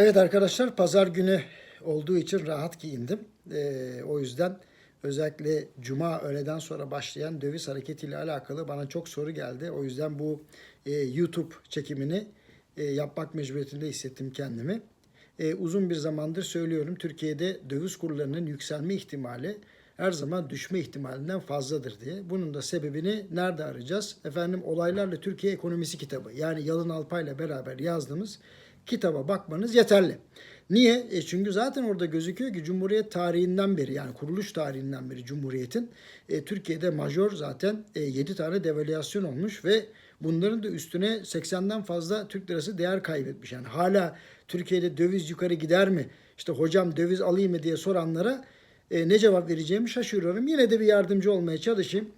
Evet arkadaşlar pazar günü olduğu için rahat giyindim. Ee, o yüzden özellikle cuma öğleden sonra başlayan döviz hareketiyle alakalı bana çok soru geldi. O yüzden bu e, YouTube çekimini e, yapmak mecburiyetinde hissettim kendimi. E, uzun bir zamandır söylüyorum Türkiye'de döviz kurlarının yükselme ihtimali her zaman düşme ihtimalinden fazladır diye. Bunun da sebebini nerede arayacağız? Efendim olaylarla Türkiye ekonomisi kitabı yani Yalın Alpay'la beraber yazdığımız kitaba bakmanız yeterli. Niye? E çünkü zaten orada gözüküyor ki Cumhuriyet tarihinden beri yani kuruluş tarihinden beri Cumhuriyet'in e, Türkiye'de majör zaten e, 7 tane devalüasyon olmuş ve bunların da üstüne 80'den fazla Türk lirası değer kaybetmiş. Yani hala Türkiye'de döviz yukarı gider mi? İşte hocam döviz alayım mı diye soranlara e, ne cevap vereceğimi şaşırıyorum. Yine de bir yardımcı olmaya çalışayım.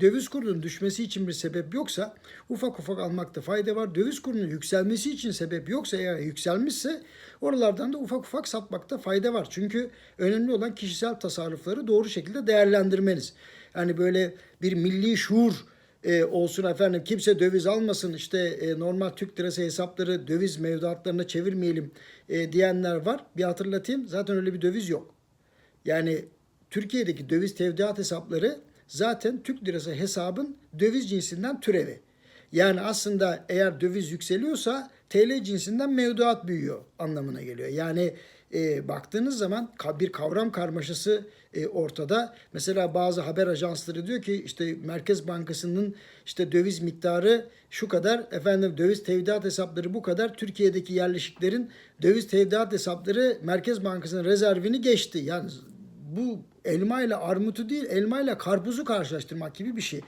Döviz kurunun düşmesi için bir sebep yoksa ufak ufak almakta fayda var. Döviz kurunun yükselmesi için sebep yoksa eğer yükselmişse oralardan da ufak ufak satmakta fayda var. Çünkü önemli olan kişisel tasarrufları doğru şekilde değerlendirmeniz. Yani böyle bir milli şuur e, olsun efendim kimse döviz almasın işte e, normal Türk lirası hesapları döviz mevduatlarına çevirmeyelim e, diyenler var. Bir hatırlatayım zaten öyle bir döviz yok. Yani Türkiye'deki döviz tevdiat hesapları zaten Türk lirası hesabın döviz cinsinden türevi. Yani aslında eğer döviz yükseliyorsa TL cinsinden mevduat büyüyor anlamına geliyor. Yani e, baktığınız zaman bir kavram karmaşası e, ortada. Mesela bazı haber ajansları diyor ki işte Merkez Bankası'nın işte döviz miktarı şu kadar, efendim döviz tevdiat hesapları bu kadar. Türkiye'deki yerleşiklerin döviz tevdiat hesapları Merkez Bankası'nın rezervini geçti. Yani bu elma ile armutu değil, elma ile karpuzu karşılaştırmak gibi bir şey.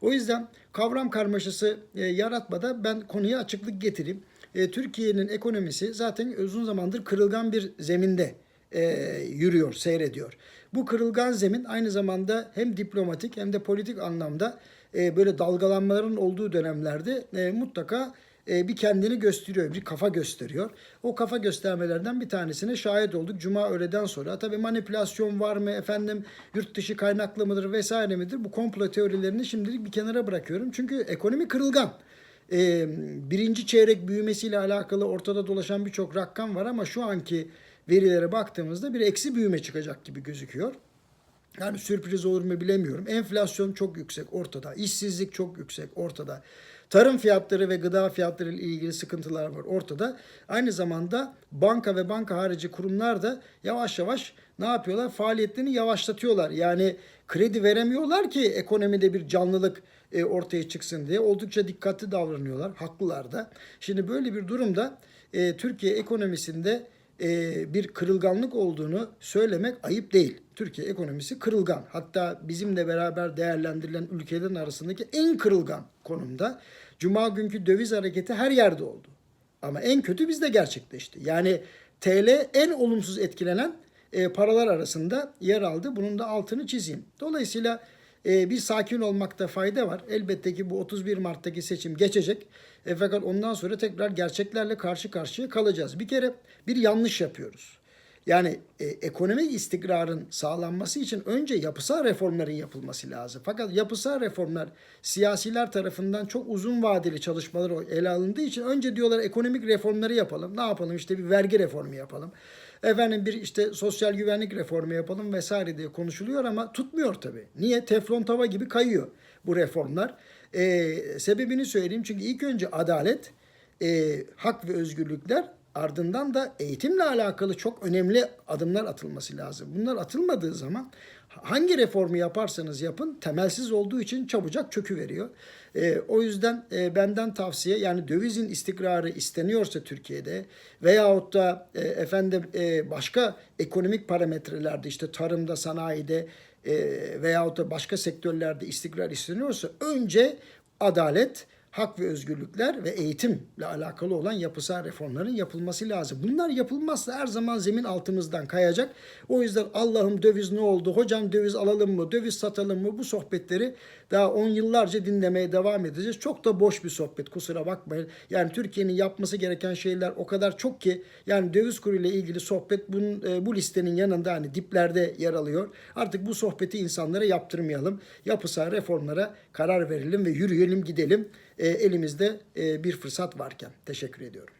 O yüzden kavram karmaşası e, yaratmadan ben konuya açıklık getireyim. E, Türkiye'nin ekonomisi zaten uzun zamandır kırılgan bir zeminde e, yürüyor, seyrediyor. Bu kırılgan zemin aynı zamanda hem diplomatik hem de politik anlamda e, böyle dalgalanmaların olduğu dönemlerde e, mutlaka e, bir kendini gösteriyor, bir kafa gösteriyor. O kafa göstermelerden bir tanesine şahit olduk Cuma öğleden sonra. Tabii manipülasyon var mı efendim, yurt dışı kaynaklı mıdır vesaire midir? Bu komplo teorilerini şimdilik bir kenara bırakıyorum. Çünkü ekonomi kırılgan. Birinci çeyrek büyümesiyle alakalı ortada dolaşan birçok rakam var ama şu anki verilere baktığımızda bir eksi büyüme çıkacak gibi gözüküyor. Yani sürpriz olur mu bilemiyorum. Enflasyon çok yüksek ortada. İşsizlik çok yüksek ortada. Tarım fiyatları ve gıda fiyatları ile ilgili sıkıntılar var ortada. Aynı zamanda banka ve banka harici kurumlar da yavaş yavaş ne yapıyorlar? Faaliyetlerini yavaşlatıyorlar. Yani kredi veremiyorlar ki ekonomide bir canlılık e, ortaya çıksın diye. Oldukça dikkatli davranıyorlar. Haklılar da. Şimdi böyle bir durumda e, Türkiye ekonomisinde bir kırılganlık olduğunu söylemek ayıp değil. Türkiye ekonomisi kırılgan. Hatta bizimle beraber değerlendirilen ülkelerin arasındaki en kırılgan konumda. Cuma günkü döviz hareketi her yerde oldu. Ama en kötü bizde gerçekleşti. Yani TL en olumsuz etkilenen e, paralar arasında yer aldı. Bunun da altını çizeyim. Dolayısıyla e, bir sakin olmakta fayda var. Elbette ki bu 31 Mart'taki seçim geçecek. E, fakat ondan sonra tekrar gerçeklerle karşı karşıya kalacağız. Bir kere bir yanlış yapıyoruz. Yani e, ekonomik istikrarın sağlanması için önce yapısal reformların yapılması lazım. Fakat yapısal reformlar siyasiler tarafından çok uzun vadeli çalışmalar ele alındığı için önce diyorlar ekonomik reformları yapalım. Ne yapalım işte bir vergi reformu yapalım. Efendim bir işte sosyal güvenlik reformu yapalım vesaire diye konuşuluyor ama tutmuyor tabii. Niye? Teflon tava gibi kayıyor bu reformlar. Ee, sebebini söyleyeyim çünkü ilk önce adalet, e, hak ve özgürlükler ardından da eğitimle alakalı çok önemli adımlar atılması lazım. Bunlar atılmadığı zaman hangi reformu yaparsanız yapın temelsiz olduğu için çabucak çökü veriyor. E, o yüzden e, benden tavsiye yani dövizin istikrarı isteniyorsa Türkiye'de veyahut da e, efendim e, başka ekonomik parametrelerde işte tarımda, sanayide e, veyahut da başka sektörlerde istikrar isteniyorsa önce adalet, hak ve özgürlükler ve eğitimle alakalı olan yapısal reformların yapılması lazım. Bunlar yapılmazsa her zaman zemin altımızdan kayacak. O yüzden Allah'ım döviz ne oldu? Hocam döviz alalım mı? Döviz satalım mı? Bu sohbetleri daha on yıllarca dinlemeye devam edeceğiz. Çok da boş bir sohbet kusura bakmayın. Yani Türkiye'nin yapması gereken şeyler o kadar çok ki yani döviz kuru ile ilgili sohbet bunun, e, bu listenin yanında hani diplerde yer alıyor. Artık bu sohbeti insanlara yaptırmayalım. Yapısal reformlara karar verelim ve yürüyelim gidelim e, elimizde e, bir fırsat varken. Teşekkür ediyorum.